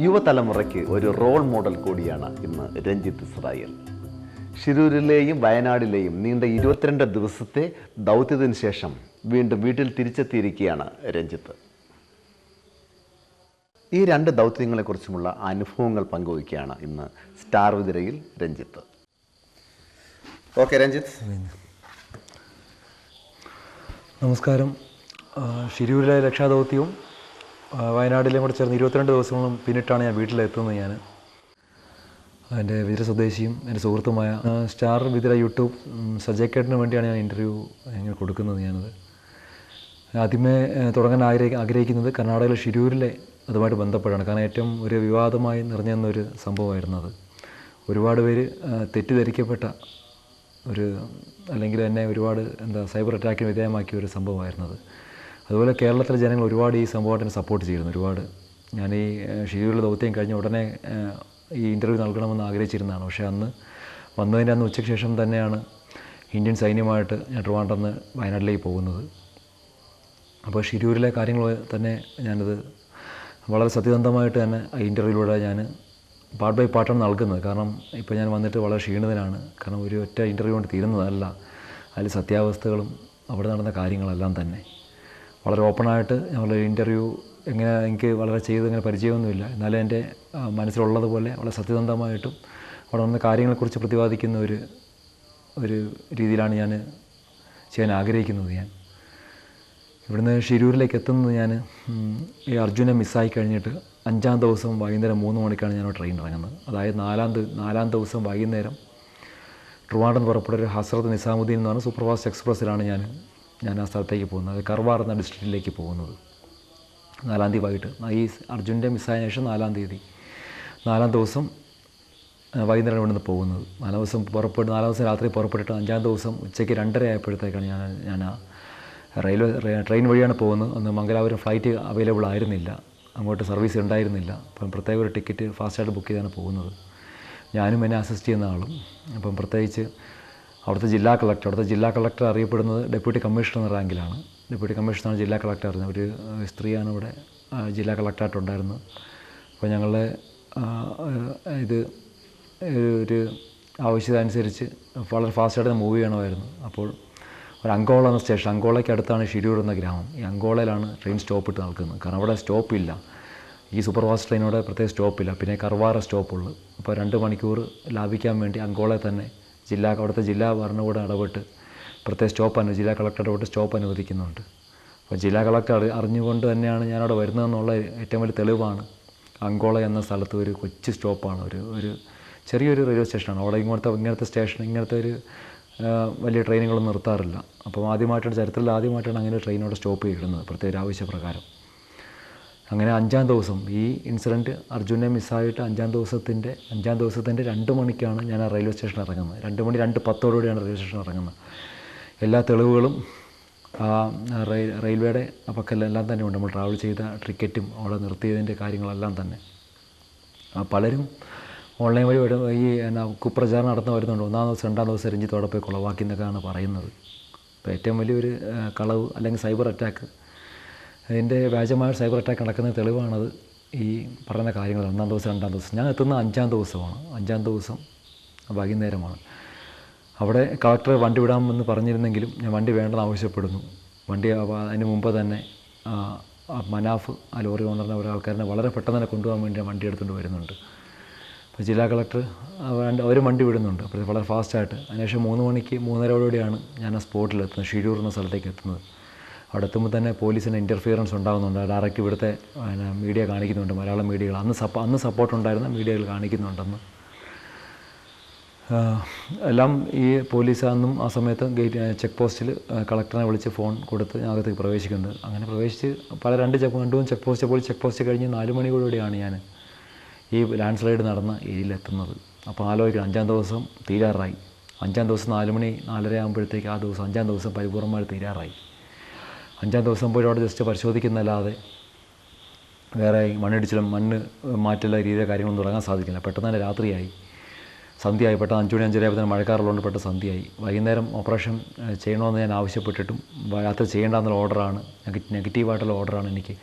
യുവതലമുറയ്ക്ക് ഒരു role model കൂടിയാണ് ഇന്ന് രഞ്ജിത്ത് ഇസ്രായേൽ. ഷിരൂരിലെയും വയനാടിലെയും നീണ്ട ഇരുപത്തിരണ്ട് ദിവസത്തെ ദൗത്യത്തിന് ശേഷം വീണ്ടും വീട്ടിൽ തിരിച്ചെത്തിയിരിക്കുകയാണ് രഞ്ജിത്ത്. ഈ രണ്ട് ദൗത്യങ്ങളെക്കുറിച്ചുമുള്ള അനുഭവങ്ങൾ പങ്കുവയ്ക്കുകയാണ് ഇന്ന് സ്റ്റാർ വിതിരയിൽ രഞ്ജിത്ത്. ഓക്കെ രഞ്ജിത്ത്. നമസ്കാരം. ശിരൂരിലെ രക്ഷാദൗത്യവും ആ, വയനാട്ടിലെയും കൂടെ ചേർന്ന് ഇരുപത്തിരണ്ട് ദിവസങ്ങളും പിന്നിട്ടാണ് ഞാൻ വീട്ടിലെത്തുന്നത് ഞാൻ. എന്റെ വിതിര സ്വദേശിയും എന്റെ സുഹൃത്തുമായ സ്റ്റാർ വിതിര യൂട്യൂബ് സജയക്കേട്ടിന് വേണ്ടിയാണ് ഞാൻ ഇന്റർവ്യൂ ഇങ്ങനെ കൊടുക്കുന്നത് ഞാനത്. ആദ്യമേ തുടങ്ങാൻ ആഗ്രഹി ആഗ്രഹിക്കുന്നത് കർണാടകയിലെ ഷിരൂരിലെ അതുമായിട്ട് ബന്ധപ്പെട്ടാണ് കാരണം ഏറ്റവും ഒരു വിവാദമായി നിറഞ്ഞു ഒരു സംഭവമായിരുന്നു അത്. ഒരുപാട് പേര് തെറ്റിദ്ധരിക്കപ്പെട്ട ഒരു അല്ലെങ്കിൽ തന്നെ ഒരുപാട് എന്താ സൈബർ അറ്റാക്കിന് വിധേയമാക്കിയ ഒരു സംഭവമായിരുന്നത് അതുപോലെ കേരളത്തിലെ ജനങ്ങൾ ഒരുപാട് ഈ സംഭവത്തിന് സപ്പോർട്ട് ചെയ്യുന്നു. ഒരുപാട്. ഞാൻ ഈ ഷിരൂരിലെ ദൗത്യം കഴിഞ്ഞ ഉടനെ ഈ ഇന്റർവ്യൂ നൽകണമെന്ന് ആഗ്രഹിച്ചിരുന്നതാണ്. പക്ഷേ അന്ന് വന്നതിന്റെ അന്ന് ഉച്ചയ്ക്ക് ശേഷം തന്നെയാണ് ഇന്ത്യൻ സൈന്യമായിട്ട് ഞാൻ ട്രിവാൻഡ്രന്ന് വയനാട്ടിലേക്ക് പോകുന്നത്. അപ്പോൾ ഷിരൂരിലെ കാര്യങ്ങൾ തന്നെ ഞാനത് വളരെ സത്യസന്ധമായിട്ട് തന്നെ ഇന്റർവ്യൂയിലൂടെ ഞാൻ പാർട്ട് ബൈ പാർട്ടാണ് നൽകുന്നത്. കാരണം ഇപ്പോൾ ഞാൻ വന്നിട്ട് വളരെ ക്ഷീണിതനാണ്. കാരണം ഒരു ഒറ്റ ഇന്റർവ്യൂ കൊണ്ട് തീരുന്നതല്ല. അതിൽ സത്യാവസ്ഥകളും അവിടെ നടന്ന കാര്യങ്ങളെല്ലാം തന്നെ. വളരെ ഓപ്പണായിട്ട് ഞങ്ങളുടെ ഇന്റർവ്യൂ എങ്ങനെ എനിക്ക് വളരെ ചെയ്ത് ഇങ്ങനെ പരിചയമൊന്നുമില്ല. എന്നാലും എന്റെ മനസ്സിലുള്ളതുപോലെ വളരെ സത്യസന്ധമായിട്ടും അവിടെ നടന്ന കാര്യങ്ങളെക്കുറിച്ച് പ്രതിപാദിക്കുന്ന ഒരു ഒരു രീതിയിലാണ് ഞാൻ ചെയ്യാൻ ആഗ്രഹിക്കുന്നത് ഞാൻ. ഇവിടുന്ന് ഷിരൂരിലേക്ക് എത്തുന്നത് ഞാൻ ഈ അർജുനെ മിസ്സായി കഴിഞ്ഞിട്ട് അഞ്ചാം ദിവസം വൈകുന്നേരം മൂന്ന് മണിക്കാണ് ഞാൻ ട്രെയിൻ ഇറങ്ങുന്നത്. അതായത് നാലാം നാലാം ദിവസം വൈകുന്നേരം ട്രിവാൻഡ്രം പുറപ്പെട്ട ഒരു ഹസ്രത്ത് നിസാമുദ്ദീൻ എന്ന് പറഞ്ഞ സൂപ്പർഫാസ്റ്റ് എക്സ്പ്രസ്സിലാണ് ഞാൻ ഞാൻ ആ സ്ഥലത്തേക്ക് പോകുന്നത് കർവാർ എന്ന ഡിസ്ട്രിക്റ്റിലേക്ക് പോകുന്നത്. നാലാം തീയതി വൈകിട്ട്. ഈ അർജുന്റെ മിസ്സായ ശേഷം നാലാം തീയതി. നാലാം ദിവസം വൈകുന്നേരം ഇവിടുന്ന് പോകുന്നത്. നാലാം ദിവസം പുറപ്പെട്ട് നാലാം ദിവസം രാത്രി പുറപ്പെട്ടിട്ട് അഞ്ചാം ദിവസം ഉച്ചയ്ക്ക് രണ്ടര ആയപ്പോഴത്തേക്കാണ് ഞാൻ ഞാൻ റെയിൽവേ ട്രെയിൻ വഴിയാണ് പോകുന്നത്. അന്ന് മംഗലാപുരം ഫ്ലൈറ്റ് അവൈലബിൾ ആയിരുന്നില്ല. അങ്ങോട്ട് സർവീസ് ഉണ്ടായിരുന്നില്ല. അപ്പം പ്രത്യേക ഒരു ടിക്കറ്റ് ഫാസ്റ്റായിട്ട് ബുക്ക് ചെയ്താണ് പോകുന്നത്. ഞാനും എന്നെ അസിസ്റ്റ് ചെയ്യുന്ന ആളും. അപ്പം പ്രത്യേകിച്ച് അവിടുത്തെ ജില്ലാ കളക്ടർ അവിടുത്തെ ജില്ലാ കളക്ടർ അറിയപ്പെടുന്നത് ഡെപ്യൂട്ടി കമ്മീഷണർ എന്ന റാങ്കിലാണ്. ഡെപ്യൂട്ടി കമ്മീഷണറാണ് ജില്ലാ കളക്ടർ അറിയുന്നത്. ഒരു സ്ത്രീയാണ് ഇവിടെ ജില്ലാ ജില്ലാ കളക്ടറായിട്ടുണ്ടായിരുന്നത് അപ്പോൾ ഏഹ്, ഇത് ഒരു ആവശ്യത അനുസരിച്ച് വളരെ ഫാസ്റ്റായിട്ട് മൂവ് ചെയ്യണമായിരുന്നു. അപ്പോൾ ഒരു അങ്കോള എന്ന സ്റ്റേഷൻ അങ്കോളയ്ക്ക് അടുത്താണ് ഷെഡ്യൂൾ എന്ന ഗ്രാമം. ഈ അങ്കോളയിലാണ് ട്രെയിൻ സ്റ്റോപ്പ് ഇട്ട് നിൽക്കുന്നത്. കാരണം അവിടെ സ്റ്റോപ്പില്ല ഈ സൂപ്പർ ഫാസ്റ്റ് ട്രെയിനോടെ പ്രത്യേക സ്റ്റോപ്പില്ല പിന്നെ കർവാറ സ്റ്റോപ്പുള്ളൂ അപ്പോൾ രണ്ട് മണിക്കൂർ ലാഭിക്കാൻ വേണ്ടി അങ്കോളയിൽ തന്നെ ജില്ലാ അവിടുത്തെ ജില്ലാ ഭരണകൂടം ഇടപെട്ട് പ്രത്യേക സ്റ്റോപ്പ് അനു ജില്ലാ കളക്ടർ ഇടപെട്ട് സ്റ്റോപ്പ് അനുവദിക്കുന്നുണ്ട്. അപ്പോൾ ജില്ലാ കളക്ടർ അറി അറിഞ്ഞുകൊണ്ട് തന്നെയാണ് ഞാനവിടെ വരുന്നതെന്നുള്ള ഏറ്റവും വലിയ തെളിവാണ്. അങ്കോള എന്ന സ്ഥലത്ത് ഒരു കൊച്ചു സ്റ്റോപ്പാണ്. ഒരു ഒരു ചെറിയൊരു റെയിൽവേ സ്റ്റേഷനാണ്. അവിടെ ഇങ്ങനത്തെ ഇങ്ങനത്തെ സ്റ്റേഷൻ ഇങ്ങനത്തെ ഒരു വലിയ ട്രെയിനുകളൊന്നും നിർത്താറില്ല. അപ്പം ആദ്യമായിട്ടാണ് ചരിത്രത്തിൽ ആദ്യമായിട്ടാണ് അങ്ങനെ ട്രെയിനോടെ സ്റ്റോപ്പ് ചെയ്യുന്നത് പ്രത്യേക ആവശ്യപ്രകാരം അങ്ങനെ അഞ്ചാം ദിവസം ഈ ഇൻസിഡന്റ് അർജുനെ മിസ്സായിട്ട് അഞ്ചാം ദിവസത്തിന്റെ അഞ്ചാം ദിവസത്തിന്റെ രണ്ട് മണിക്കാണ് ഞാൻ ആ റെയിൽവേ സ്റ്റേഷൻ ഇറങ്ങുന്നത്. രണ്ട് മണി രണ്ട് പത്തോടുകൂടിയാണ് റെയിൽവേ സ്റ്റേഷൻ ഇറങ്ങുന്നത്. എല്ലാ തെളിവുകളും ആ റെയിൽ റെയിൽവേയുടെ പക്കലെല്ലാം തന്നെ ഉണ്ട്. നമ്മൾ ട്രാവൽ ചെയ്ത ടിക്കറ്റും അവിടെ നിർത്തിയതിന്റെ കാര്യങ്ങളെല്ലാം തന്നെ. ആ പലരും ഓൺലൈൻ വഴി വരും ഈ എന്നാ കുപ്രചാരണം നടന്നു വരുന്നുണ്ട്. ഒന്നാം ദിവസം രണ്ടാം ദിവസം രഞ്ജിത്തോടെ പോയി കുളവാക്കി എന്നൊക്കെയാണ് പറയുന്നത്. അപ്പോൾ ഏറ്റവും വലിയൊരു കളവ് അല്ലെങ്കിൽ സൈബർ അറ്റാക്ക് അതിന്റെ വ്യാജമായ സൈബർ അറ്റാക്ക് നടക്കുന്ന തെളിവാണത് ഈ പറയുന്ന കാര്യങ്ങൾ ഒന്നാം ദിവസം രണ്ടാം ദിവസം. ഞാൻ എത്തുന്ന അഞ്ചാം ദിവസമാണ്. അഞ്ചാം ദിവസം വൈകുന്നേരമാണ്. അവിടെ കളക്ടർ വണ്ടി വിടാമെന്ന് പറഞ്ഞിരുന്നെങ്കിലും ഞാൻ വണ്ടി വേണ്ടെന്ന് ആവശ്യപ്പെടുന്നു. വണ്ടി അതിന് മുമ്പ് തന്നെ മനാഫ് ആ ലോറി ഓണറിനെ ഒരാൾക്കാരനെ വളരെ പെട്ടെന്ന് തന്നെ കൊണ്ടുപോകാൻ വേണ്ടി വണ്ടി എടുത്തുകൊണ്ട് വരുന്നുണ്ട്. അപ്പോൾ ജില്ലാ കളക്ടർ അവർ വണ്ടി വിടുന്നുണ്ട്. അപ്പോൾ വളരെ ഫാസ്റ്റായിട്ട് അതിനുശേഷം മൂന്ന് മണിക്ക് മൂന്നരയോടുകൂടിയാണ് ഞാൻ ആ സ്പോട്ടിലെത്തുന്നത്. ഷിരൂർ എന്ന സ്ഥലത്തേക്ക് എത്തുന്നത്. അവിടെ തന്നെ പോലീസിന് ഇന്റർഫിയറൻസ് ഉണ്ടാകുന്നുണ്ട് ഡയറക്റ്റ് ഇവിടുത്തെ മീഡിയ കാണിക്കുന്നുണ്ട്. മലയാളം മീഡിയകൾ അന്ന് സപ്പോ അന്ന് സപ്പോർട്ട് ഉണ്ടായിരുന്ന മീഡിയകൾ കാണിക്കുന്നുണ്ടെന്ന്. എല്ലാം ഈ പോലീസ് അന്നും ആ സമയത്ത് ഗേറ്റ് ചെക്ക് പോസ്റ്റിൽ കളക്ടറിനെ വിളിച്ച് ഫോൺ കൊടുത്ത് അകത്തേക്ക് പ്രവേശിക്കുന്നുണ്ട്. അങ്ങനെ പ്രവേശിച്ച് പല രണ്ട് ചെക്ക് രണ്ടും ചെക്ക് പോസ്റ്റ് പോയി ചെക്ക് പോസ്റ്റ് കഴിഞ്ഞ് നാല് മണിയോടുകൂടിയാണ് ഞാൻ ഈ ലാൻഡ് സ്ലൈഡ് നടന്ന ഏരിയയിലെത്തുന്നത് അപ്പോൾ ആലോചിക്കണം. അഞ്ചാം ദിവസം തീരാറായി. അഞ്ചാം ദിവസം നാല് മണി നാലര ആകുമ്പോഴത്തേക്ക് ആ ദിവസം അഞ്ചാം ദിവസം പരിപൂർണമായി തീരാറായി. അഞ്ചാം ദിവസം പോയി അവിടെ ജസ്റ്റ് പരിശോധിക്കുന്നല്ലാതെ വേറെ മണ്ണിടിച്ചിലും മണ്ണ് മാറ്റുള്ള രീതിയിലെ കാര്യങ്ങളൊന്നും തുടങ്ങാൻ സാധിക്കില്ല. പെട്ടെന്ന് തന്നെ രാത്രിയായി. സന്ധ്യയായി. പെട്ടെന്ന് അഞ്ചു മണി അഞ്ചരയായപ്പോൾ മഴക്കാറുള്ളതുകൊണ്ട് പെട്ടെന്ന് സന്ധ്യയായി. വൈകുന്നേരം ഓപ്പറേഷൻ ചെയ്യണമെന്ന് ഞാൻ ആവശ്യപ്പെട്ടിട്ടും രാത്രി ചെയ്യേണ്ടെന്നുള്ള ഓർഡറാണ് നെഗറ്റീവായിട്ടുള്ള ഓർഡറാണ് എനിക്ക്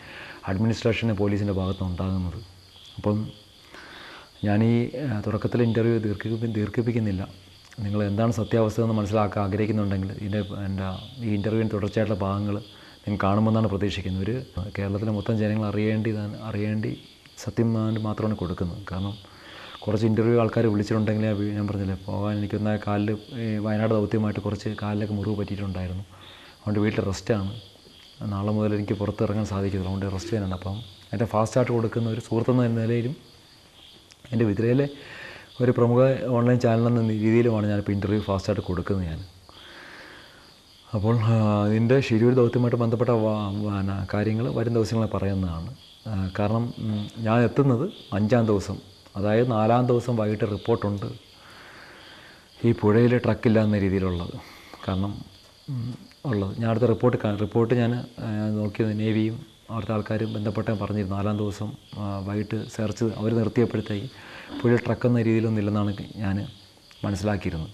അഡ്മിനിസ്ട്രേഷന് പോലീസിന്റെ ഭാഗത്തുനിന്ന് ഉണ്ടാകുന്നത്. അപ്പം ഞാൻ ഈ തുടക്കത്തിൽ ഇന്റർവ്യൂ ദീർഘിപ്പി ദീർഘിപ്പിക്കുന്നില്ല. നിങ്ങൾ എന്താണ് സത്യാവസ്ഥ എന്ന് മനസ്സിലാക്കാൻ ആഗ്രഹിക്കുന്നുണ്ടെങ്കിൽ ഇതിന്റെ എന്റെ ഈ ഇന്റർവ്യൂവിന്റെ തുടർച്ചയായിട്ടുള്ള ഭാഗങ്ങൾ നിങ്ങൾ കാണുമെന്നാണ് പ്രതീക്ഷിക്കുന്നത്. ഒരു കേരളത്തിലെ മൊത്തം ജനങ്ങൾ അറിയേണ്ടി അറിയേണ്ടി സത്യം മാത്രമാണ് കൊടുക്കുന്നത്. കാരണം കുറച്ച് ഇന്റർവ്യൂ ആൾക്കാർ വിളിച്ചിട്ടുണ്ടെങ്കിൽ ഞാൻ ഞാൻ പറഞ്ഞില്ലേ പോകാൻ എനിക്കൊന്ന കാലിൽ വയനാട് ദൗത്യമായിട്ട് കുറച്ച് കാലിലൊക്കെ മുറിവ് പറ്റിയിട്ടുണ്ടായിരുന്നു. അതുകൊണ്ട് വീട്ടിൽ റെസ്റ്റാണ് നാളെ മുതൽ എനിക്ക് പുറത്തിറങ്ങാൻ സാധിക്കില്ല അതുകൊണ്ട് റെസ്റ്റ് ചെയ്യാനാണ്. അപ്പം എന്റെ ഫാസ്റ്റായിട്ട് കൊടുക്കുന്ന ഒരു സുഹൃത്തെന്ന നിലയിലും എന്റെ വിതിരയിലെ ഒരു പ്രമുഖ ഓൺലൈൻ ചാനൽ എന്ന രീതിയിലുമാണ് ഞാനിപ്പോൾ ഇന്റർവ്യൂ ഫാസ്റ്റായിട്ട് കൊടുക്കുന്നത് ഞാൻ. അപ്പോൾ ഇതിന്റെ ഷിരൂർ ദൗത്യമായിട്ട് ബന്ധപ്പെട്ട കാര്യങ്ങൾ വരും ദിവസങ്ങളിൽ പറയുന്നതാണ്. കാരണം ഞാൻ എത്തുന്നത് അഞ്ചാം ദിവസം. അതായത് നാലാം ദിവസം വൈകിട്ട് റിപ്പോർട്ടുണ്ട്. ഈ പുഴയിൽ ട്രക്കില്ല എന്ന രീതിയിലുള്ളത്. കാരണം ഉള്ളത്. ഞാൻ അടുത്ത റിപ്പോർട്ട് റിപ്പോർട്ട് ഞാൻ നോക്കിയത് നേവിയും അവിടുത്തെ ആൾക്കാരും ബന്ധപ്പെട്ട പറഞ്ഞിരുന്നു. നാലാം ദിവസം വൈകിട്ട് സെർച്ച് അവർ നിർത്തിയപ്പോഴത്തേക്ക് പുഴ ട്രക്ക് എന്ന രീതിയിലൊന്നും ഇല്ലെന്നാണ് ഞാൻ മനസ്സിലാക്കിയിരുന്നത്.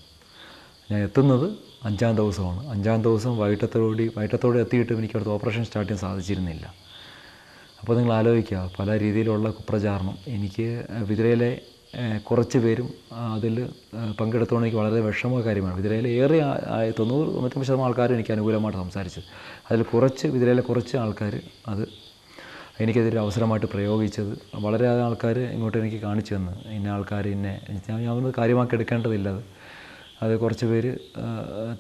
ഞാൻ എത്തുന്നത് അഞ്ചാം ദിവസമാണ്. അഞ്ചാം ദിവസം വൈകിട്ടത്തോടി വൈകിട്ടത്തോടെ എത്തിയിട്ടും എനിക്ക് അവിടുത്തെ ഓപ്പറേഷൻ സ്റ്റാർട്ട് ചെയ്യാൻ സാധിച്ചിരുന്നില്ല. അപ്പോൾ നിങ്ങൾ ആലോചിക്കുക പല രീതിയിലുള്ള കുപ്രചാരണം. എനിക്ക് വിതിരയിലെ കുറച്ച് പേരും അതിൽ പങ്കെടുത്തുകൊണ്ട് എനിക്ക് വളരെ വിഷമ കാര്യമാണ്. വിതിരയിലെ ഏറെ തൊണ്ണൂറ് തൊണ്ണൂറ്റമ്പത് ശതമാനം ആൾക്കാരും എനിക്ക് അനുകൂലമായിട്ട് സംസാരിച്ചത് അതിൽ കുറച്ച് വിതിരയിലെ കുറച്ച് ആൾക്കാർ അത് എനിക്കെതിരെ അവസരമായിട്ട് പ്രയോഗിച്ചത്. വളരെ ആൾക്കാർ ഇങ്ങോട്ട് എനിക്ക് കാണിച്ചു തന്നു. ഇന്ന ആൾക്കാർ ഇന്നെ. ഞാൻ ഞാനൊന്ന് കാര്യമാക്കി എടുക്കേണ്ടതില്ല അത് കുറച്ച് പേര്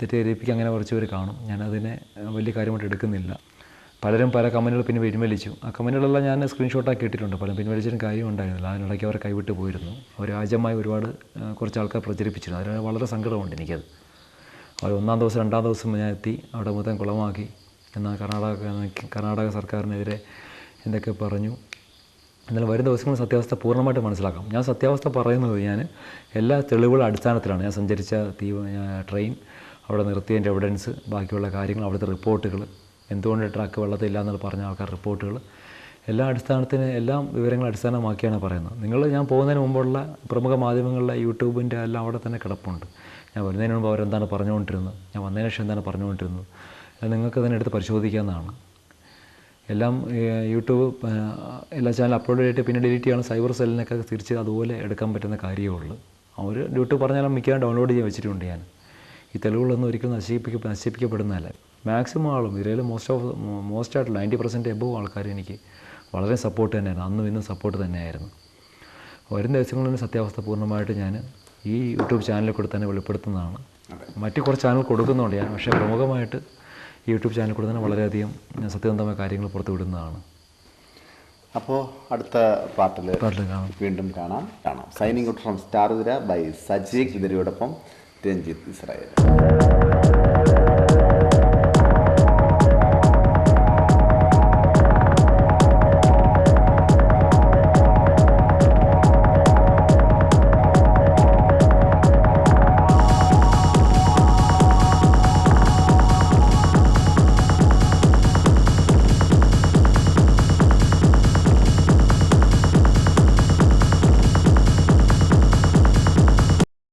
തെറ്റിദ്ധരിപ്പിക്കുക അങ്ങനെ കുറച്ച് പേര് കാണും. ഞാനതിനെ വലിയ കാര്യമായിട്ട് എടുക്കുന്നില്ല. പലരും പല കമന്റുകൾ പിന്നെ പിൻവലിച്ചു ആ കമന്റുകളെല്ലാം ഞാൻ സ്ക്രീൻഷോട്ടാക്കി ഇട്ടിട്ടുണ്ട്. പലരും പിൻവലിച്ചിട്ടും കാര്യം ഉണ്ടായിരുന്നില്ല. അതിനിടയ്ക്ക് അവർ കൈവിട്ട് പോയിരുന്നു. അവർ ആജമായി ഒരുപാട് കുറച്ച് ആൾക്കാർ പ്രചരിപ്പിച്ചിരുന്നു. അതിന് വളരെ സങ്കടമുണ്ട് എനിക്കത്. അവർ ഒന്നാം ദിവസം രണ്ടാം ദിവസം ഞാൻ എത്തി. അവിടെ മൊത്തം കുളമാക്കി. എന്നാൽ കർണാടക കർണാടക സർക്കാരിനെതിരെ എന്തൊക്കെ പറഞ്ഞു. എന്നാൽ വരും ദിവസങ്ങൾ സത്യാവസ്ഥ പൂർണമായിട്ട് മനസ്സിലാക്കാം. ഞാൻ സത്യാവസ്ഥ പറയുന്നത് ഞാൻ എല്ലാ തെളിവുകളും അടിസ്ഥാനത്തിലാണ്. ഞാൻ സഞ്ചരിച്ച തീ ട്രെയിൻ അവിടെ നിർത്തിയതിന്റെ എവിഡൻസ് ബാക്കിയുള്ള കാര്യങ്ങൾ അവിടുത്തെ റിപ്പോർട്ടുകൾ എന്തുകൊണ്ട് ട്രാക്ക് വെള്ളത്തില്ല എന്നുള്ള പറഞ്ഞ ആൾക്കാർ റിപ്പോർട്ടുകൾ എല്ലാ അടിസ്ഥാനത്തിന് എല്ലാം വിവരങ്ങൾ അടിസ്ഥാനമാക്കിയാണ് പറയുന്നത്. നിങ്ങൾ ഞാൻ പോകുന്നതിന് മുമ്പുള്ള പ്രമുഖ മാധ്യമങ്ങളിലെ യൂട്യൂബിന്റെ എല്ലാം അവിടെ തന്നെ കിടപ്പുണ്ട്. ഞാൻ വരുന്നതിന് മുമ്പ് അവരെന്താണ് പറഞ്ഞുകൊണ്ടിരുന്നത്? ഞാൻ വന്നതിന് ശേഷം എന്താണ് പറഞ്ഞുകൊണ്ടിരുന്നത്? നിങ്ങൾക്ക് അതിനെടുത്ത് പരിശോധിക്കാവുന്നതാണ്. എല്ലാം യൂട്യൂബ് എല്ലാ ചാനൽ അപ്ലോഡ് ചെയ്തിട്ട് പിന്നെ ഡിലീറ്റ് ചെയ്യണം സൈബർ സെല്ലിനൊക്കെ തിരിച്ച് അതുപോലെ എടുക്കാൻ പറ്റുന്ന കാര്യമേ ഉള്ളൂ. അവർ യൂട്യൂബ് പറഞ്ഞാലും മിക്കവാറും ഡൗൺലോഡ് ചെയ്യാൻ വെച്ചിട്ടുണ്ട് ഞാൻ. ഈ തെളിവുകളൊന്നും ഒരിക്കലും നശിപ്പിക്ക നശിപ്പിക്കപ്പെടുന്നതല്ല. മാക്സിമം ആളും ഇതിൽ മോസ്റ്റ് ഓഫ് മോസ്റ്റ് ആയിട്ട് നയന്റി പെർസെന്റ് എബവ് ആൾക്കാർ എനിക്ക് വളരെ സപ്പോർട്ട് തന്നെയായിരുന്നു. അന്നും ഇന്നും സപ്പോർട്ട് തന്നെയായിരുന്നു. വരും ദിവസങ്ങളിൽ സത്യാവസ്ഥ പൂർണമായിട്ട് ഞാൻ ഈ യൂട്യൂബ് ചാനലിൽ കൂടെ തന്നെ വെളിപ്പെടുത്തുന്നതാണ്. മറ്റു കുറച്ച് ചാനൽ കൊടുക്കുന്നുണ്ട് ഞാൻ പക്ഷേ പ്രമുഖമായിട്ട് യൂട്യൂബ് ചാനൽ കൂടെ തന്നെ വളരെയധികം സത്യസന്ധമായ കാര്യങ്ങൾ പുറത്തു വിടുന്നതാണ്. അപ്പോൾ അടുത്ത പാട്ടിൽ പാട്ടിൽ കാണാം. വീണ്ടും കാണാം. കാണാം. സൈനിങ് ഔട്ട് ഫ്രം സ്റ്റാർ ഉദര ബൈ സജീഖ് വിതിരയോടൊപ്പം രഞ്ജിത്ത് ഇസ്രായേൽ.